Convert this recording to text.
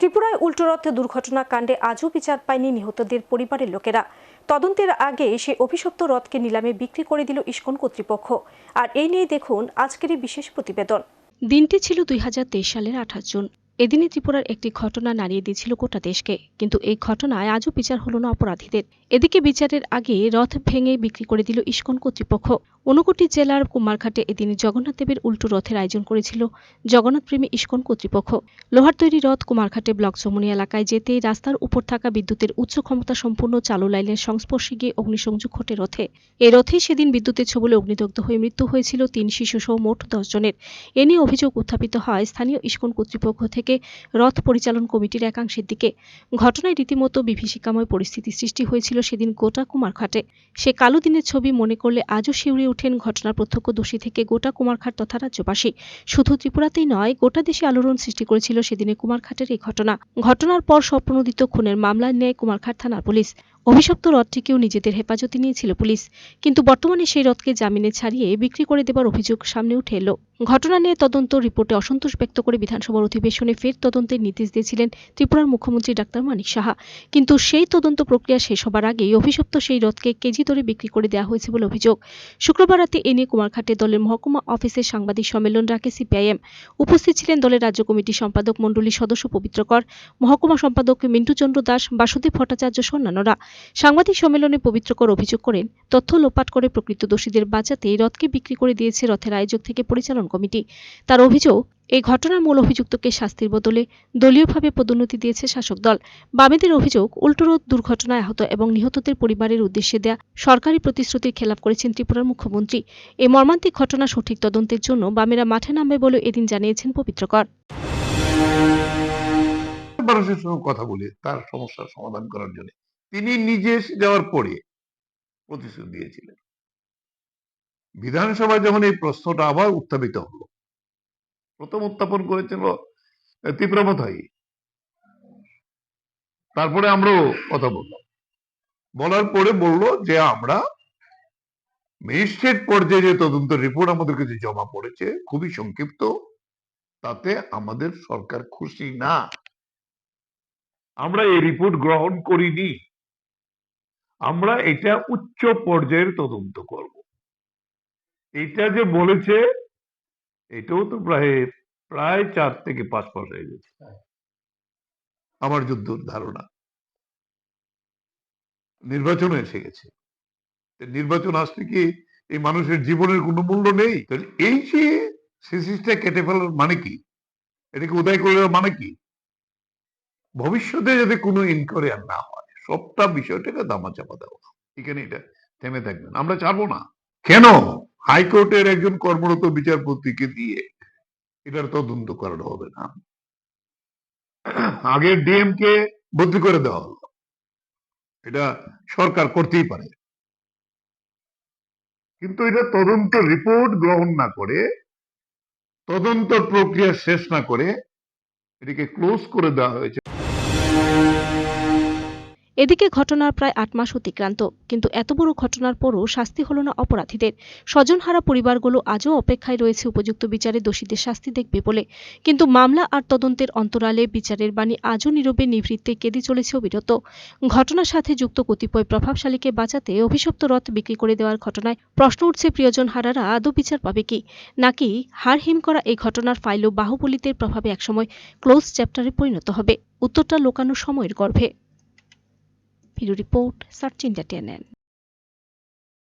ত্রিপুরায় উল্টোরথ দুর্ঘটনা কাণ্ডে আজও বিচার পায়নি নিহতদের পরিবারের লোকেরা। তদন্তের আগে সে অভিশপ্ত রথকে নিলামে বিক্রি করে দিল ইস্কন কর্তৃপক্ষ। আর এই নিয়ে দেখুন আজকের বিশেষ প্রতিবেদন। দিনটি ছিল দুই হাজার তেইশ সালের আঠাশ জুন। এদিনে ত্রিপুরার একটি ঘটনা নাড়িয়ে দিয়েছিল গোটা দেশকে। কিন্তু এই ঘটনায় আজও বিচার হল না অপরাধীদের। এদিকে বিচারের আগে রথ ভেঙে বিক্রি করে দিল ইস্কন কর্তৃপক্ষ। ঊনকোটি জেলার কুমারঘাটে এদিন জগন্নাথ দেবের উল্টো রথের আয়োজন করেছিল জগন্নাথপ্রেমী ইস্কন কর্তৃপক্ষ। লোহার তৈরি রথ কুমারঘাটে ব্লক চমুনি এলাকায় যেতে রাস্তার উপর থাকা বিদ্যুতের উচ্চ ক্ষমতা সম্পূর্ণ চালু লাইনের সংস্পর্শে গিয়ে অগ্নিসংযোগ ঘটে রথে। এই রথেই সেদিন বিদ্যুতের ছবলে অগ্নিদগ্ধ হয়ে মৃত্যু হয়েছিল তিন শিশুসহ মোট দশ জনের। এ নিয়ে অভিযোগ উত্থাপিত হয় স্থানীয় ইস্কন কর্তৃপক্ষ থেকে রথ পরিচালন কমিটির একাংশের দিকে। ঘটনায় রীতিমতো বিভীষিকাময় পরিস্থিতি সৃষ্টি হয়েছিল সেদিন গোটা কুমারঘাটে। সে কালো দিনের ছবি মনে করলে আজও শিউরে ওঠেন ঘটনার প্রত্যক্ষদর্শী থেকে গোটা কুমারঘাট তথা রাজ্যবাসী। শুধু ত্রিপুরাতেই নয়, গোটা দেশে আলোড়ন সৃষ্টি করেছিল সেদিনে কুমারঘাটের এই ঘটনা। ঘটনার পর স্বপ্নদিত খুনের মামলা নেয় কুমারঘাট থানার পুলিশ। অভিশপ্ত রথটিকেও নিজেদের হেফাজতে নিয়েছিল পুলিশ। কিন্তু বর্তমানে সেই রথকে জামিনে ছাড়িয়ে বিক্রি করে দেবার অভিযোগ সামনে উঠে এলো। ঘটনা নিয়ে তদন্ত রিপোর্টে অসন্তোষ ব্যক্ত করে বিধানসভার অধিবেশনে ফের তদন্তের নির্দেশ দিয়েছিলেন ত্রিপুরার মুখ্যমন্ত্রী ডাক্তার মানিক সাহা। কিন্তু সেই তদন্ত প্রক্রিয়া শেষ হবার আগেই অভিশপ্ত সেই রথকে কেজি দরে বিক্রি করে দেওয়া হয়েছে বলে অভিযোগ। শুক্রবার রাতে এ নিয়ে কুমারঘাটে দলের মহকুমা অফিসে সাংবাদিক সম্মেলন রাখে সিপিআইএম। উপস্থিত ছিলেন দলের রাজ্য কমিটির সম্পাদক, মণ্ডলীর সদস্য পবিত্রকর মহকুমা সম্পাদক মিন্টুচন্দ্র দাস, বাসুদেব ভট্টাচার্য সহ অন্যান্যরা সাংবাদিক সম্মেলনে পবিত্রকর অভিযোগ করেন তথ্য লোপাট করে প্রকৃত দোষীদের বাঁচাতে রথকে বিক্রি করে দিয়েছে রথের আয়োজক থেকে পরিচালন কমিটি। তার অভিযোগ, এই ঘটনার মূল অভিযুক্তকে শাস্তির বদলে দলীয়ভাবে পদোন্নতি দিয়েছে শাসক দল। বামেদের অভিযোগ উল্টোরোধ দুর্ঘটনায় আহত এবং নিহতদের পরিবারের উদ্দেশ্যে দেয়া সরকারি প্রতিশ্রুতির খেলাপ করেছেন ত্রিপুরার মুখ্যমন্ত্রী। এই মর্মান্তিক ঘটনা সঠিক তদন্তের জন্য বামেরা মাঠে নামবে বলে এদিন জানিয়েছেন পবিত্রকর মানুষের সঙ্গে কথা বলে, তার সমস্যার সমাধান করার জন্য। তিনি নিজে এসে যাওয়ার পরে প্রতিশ্রুতি দিয়েছিলেন। বিধানসভায় যখন এই প্রশ্নটা আবার উত্থাপিত হলো, প্রথম উত্থাপন করেছিল তীব্রমথাই তারপরে আমরাও কথা বললাম। বলার পরে বলল যে, আমরা ম্যাজিস্ট্রেট পর্যায়ে যে তদন্ত রিপোর্ট আমাদের কাছে জমা পড়েছে, খুবই সংক্ষিপ্ত, তাতে আমাদের সরকার খুশি না। আমরা এই রিপোর্ট গ্রহণ করিনি। আমরা এটা উচ্চ পর্যায়ের তদন্ত করব। এটা যে বলেছে, এটাও তো প্রায় প্রায় চার থেকে পাঁচ মাস হয়ে গেছে। আমার যুদ্ধর ধারণা। নির্বাচন এসে গেছে। নির্বাচন আসতে কি এই মানুষের জীবনের কোনো মূল্য নেই? এই যে সিসিসটা কেটে ফেলার মানে কি? এটাকে উদয় করে মানে কি? ভবিষ্যতে যাতে কোনো ইনকোয়ারি আর না হয় সবটা বিষয়টাকে দামা চাপা দেওয়া। এখানে এটা থেমে থাকবেন আমরা চারবো না। কেন? হাইকোর্টের একজন কর্মরত বিচারপতিকে দিয়ে এটার তদন্ত করানো হবে না। আগের ডিএম কে বদলি করে দেওয়া হলো। এটা সরকার করতেই পারে। কিন্তু এটা তদন্ত রিপোর্ট গ্রহণ না করে, তদন্ত প্রক্রিয়া শেষ না করে এটাকে ক্লোজ করে দেওয়া হয়েছে। এদিকে ঘটনার প্রায় আট মাস অতিক্রান্ত। কিন্তু এত বড় ঘটনার পরও শাস্তি হল না অপরাধীদের। স্বজনহারা পরিবারগুলো আজও অপেক্ষায় রয়েছে উপযুক্ত বিচারে দোষীদের শাস্তি দেখবে বলে। কিন্তু মামলা আর তদন্তের অন্তরালে বিচারের বাণী আজও নীরবে নিভৃত্তে কেঁদে চলেছে অবিরত। ঘটনার সাথে যুক্ত কতিপয় প্রভাবশালীকে বাঁচাতে অভিশপ্ত রথ বিক্রি করে দেওয়ার ঘটনায় প্রশ্ন উঠছে প্রিয়জন হারারা আদৌ বিচার পাবে কি? নাকি হার হিম করা এই ঘটনার ফাইলও বাহুবলিতের প্রভাবে একসময় ক্লোজ চ্যাপ্টারে পরিণত হবে? উত্তরটা লোকানো সময়ের গর্ভে। Video report search India TNN.